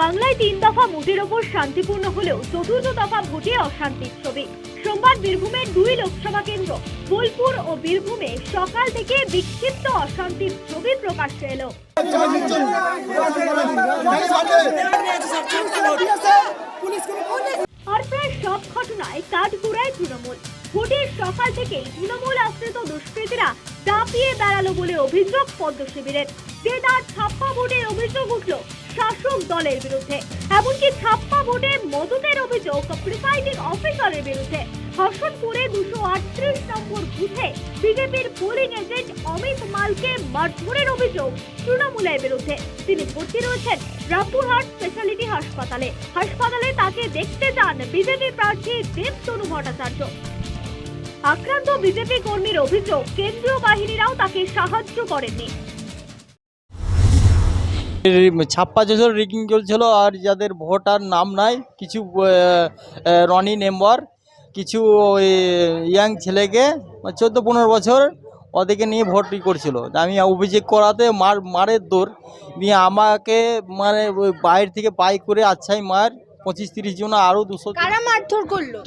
বাংলায় তিন দফা ভোটের ওপর শান্তিপূর্ণ হলেও চতুর্থ দফা ভোটে অশান্তির ছবি। সোমবার বীরভূমের দুই লোকসভা কেন্দ্র, বোলপুর ও বীরভূমে সকাল থেকে বিক্ষিপ্ত অশান্তির ছবি প্রকাশ্যে এলো। আর প্রায় সব ঘটনায় কাঠগুড়ায় তৃণমূল। ভোটের সকাল থেকেই তৃণমূল আশ্রিত দুষ্কৃতীরা দাপিয়ে বেড়ালো বলে অভিযোগ পদ্ম শিবিরের। ছাপ্পা ভোটের অভিযোগ উঠল শাসক দলের বিরুদ্ধে। এমনকি ছাপ্পা ভোটে মদতের অভিযোগ প্রিসাইডিং অফিসারের বিরুদ্ধে। হর্ষণপুরে দুশো আটত্রিশ নম্বর বুথে বিজেপির পোলিং এজেন্ট অমিত মালকে মারধরের অভিযোগ তৃণমূলের বিরুদ্ধে। তিনি ভর্তি রয়েছেন রামপুরহাট স্পেশালিটি হাসপাতালে। হাসপাতালে তাকে দেখতে যান বিজেপি প্রার্থী দেবতনু ভট্টাচার্য। আক্রান্ত বিজেপি কর্মীর অভিযোগ কেন্দ্রীয় বাহিনীরাও তাকে সাহায্য করেননি। ছাপ্পা জোজোর রিগিং চলছিল আর যাদের ভোটার নাম নাই কিছু রনি নেম্বার কিছু ওই ইয়াং ছেলেকে চোদ্দ পনেরো বছর ওদেরকে নিয়ে ভোট করছিল। আমি অভিযোগ করাতে মার মারের দৌড় নিয়ে আমাকে মানে ওই বাইরে থেকে বাইক করে আচ্ছাই মার পঁচিশ তিরিশ জন আরও দুশো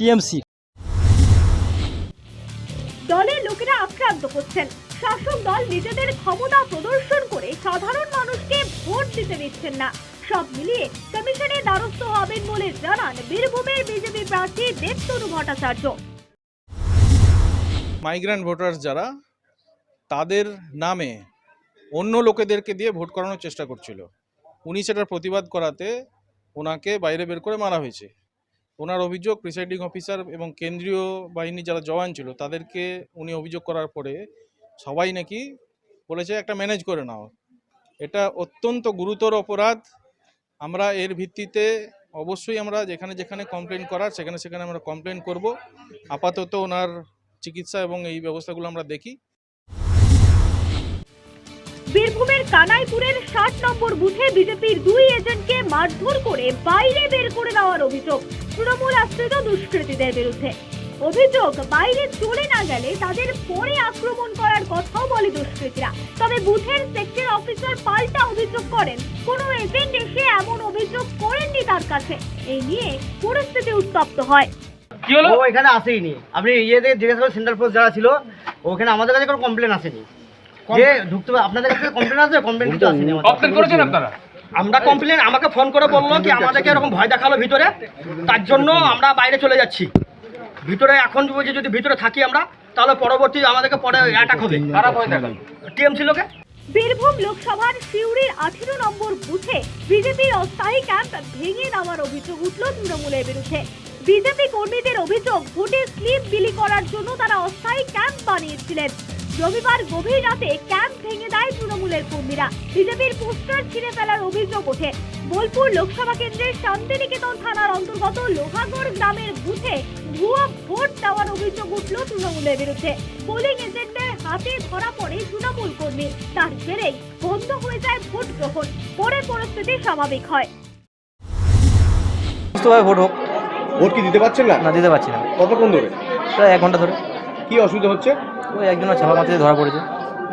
টিএমসি। দলের লোকেরা আক্রান্ত হচ্ছেন। শাসক দল নিজেদের ক্ষমতা প্রদর্শন করে সাধারণ মানুষকে ভোট দিতে দিচ্ছেন না। সব মিলিয়ে কমিশনের দ্বারস্থ হবেন বলে জানান বীরভূমের বিজেপি প্রার্থী দেবতনু ভট্টাচার্য। মাইগ্রেন্ট ভোটার্স যারা, তাদের নামে অন্য লোকেদেরকে দিয়ে ভোট করানোর চেষ্টা করছিল। উনি সেটার প্রতিবাদ করাতে ওনাকে বাইরে বের করে মারা হয়েছে। ওনার অভিযোগ প্রিসাইডিং অফিসার এবং কেন্দ্রীয় বাহিনী যারা জওয়ান ছিল, তাদেরকে উনি অভিযোগ করার পরে সবাই নাকি বলেছে একটা ম্যানেজ করে নাও। এটা অত্যন্ত গুরুতর অপরাধ। আমরা এর ভিত্তিতে অবশ্যই আমরা যেখানে যেখানে কমপ্লেন করার, সেখানে সেখানে আমরা কমপ্লেন করব। আপাতত ওনার চিকিৎসা এবং এই ব্যবস্থাগুলো আমরা দেখি। বীরভূমের কানাইপুরের ষাট নম্বর বুথে বিজেপির দুই এজেন্টকে মারধর করে বাইরে বের করে দেওয়ার অভিযোগ। তৃণমূল আশ্রিত দুষ্কৃতীদের বিরুদ্ধে। অভিযোগ বাইরে চলে না গেলে তাদের পরে আক্রমণ করার কথাও বলে দুষ্কৃতীরা। তবে বুথের সেক্টর অফিসার পাল্টা অভিযোগ করেন। কোনো এজেন্ট এসে এমন অভিযোগ করেননি তার কাছে। এই নিয়ে পরিস্থিতি উত্তপ্ত হয়। ও এখানে আসেইনি। আপনি ইয়েতে জিজ্ঞেস করেন সেন্ট্রাল ফোর্স যারা ছিল ওখানে আমাদের কাছে কোনো কমপ্লেন আসেনি। যে ঢুকতে আপনাদের কাছে কমপ্লেন আছে? কমপ্লেন কিছু আসেনি আমাদের। কমপ্লেন করেছেন আপনারা? আমরা কমপ্লেন আমাকে ফোন করে বলল কি আমাদেরকে এরকম ভয় দেখাল ভিতরে তার জন্য আমরা বাইরে চলে যাচ্ছি। ভিতরে এখন বলছি যদি ভিতরে থাকি আমরা তাহলে পরবর্তী আমাদেরকে পরে অ্যাটাক হবে। কারা ভয় দেখাল? টিএমসি লোকে? বীরভূম লোকসভার সিউড়ির আঠেরো নম্বর বুথে বিজেপির অস্থায়ী ক্যাম্প ভেঙে দেওয়ার অভিযোগ উঠল তৃণমূলের বিরুদ্ধে। বিজেপি কর্মীদের অভিযোগ ভোটে স্লিপ বিলি করার জন্য তারা অস্থায়ী ক্যাম্প বানিয়েছিলেন। রবিবার গভীর রাতে ক্যাম্প ভেঙে দেয় তৃণমূলের কর্মীরা। বিজেপির পোস্টার ছিঁড়ে ফেলার অভিযোগ ওঠে। বোলপুর লোকসভা কেন্দ্রের শান্তিনিকেতন থানার অন্তর্গত লোহাগড় গ্রামের বুথে ভুয়া ভোট দেওয়ার অভিযোগ উঠল তৃণমূলের বিরুদ্ধে। পোলিং এজেন্টদের হাতে ধরা পড়ে তৃণমূল কর্মী। তার জেরেই বন্ধ হয়ে যায় ভোট গ্রহণ। পরে পরিস্থিতি স্বাভাবিক হয়। সুস্থভাবে ভোট হোক। ভোট কি দিতে পারছেন না? না দিতে পারছি না। কতক্ষণ ধরে? প্রায় এক ঘণ্টা ধরে। কি অসুবিধা হচ্ছে? ওই একজনের ছাপা মাথায় ধরা পড়েছে।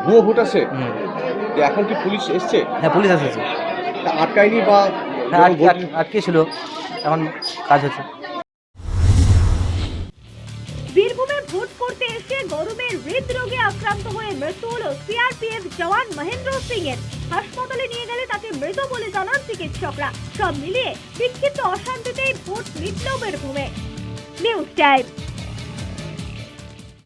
ভুয়ো ভোট আছে? হুম। এখন কি পুলিশ এসছে? হ্যাঁ পুলিশ এসেছে। তা আটকায়নি বা হ্যাঁ যখন আটকে আটকে ছিল এখন কাজ হচ্ছে। বীরভূমে ভোট করতে এসে গরমে হৃদরোগে আক্রান্ত হয়ে মৃত্যু হলো সিআরপিএফ জওয়ান মহেন্দ্র সিং এর হাসপাতালে নিয়ে গেলে তাকে মৃত বলে জানান চিকিৎসকরা। সব মিলিয়ে বিক্ষিপ্ত অশান্তিতেই ভোট মিটল বীরভূমে। News time.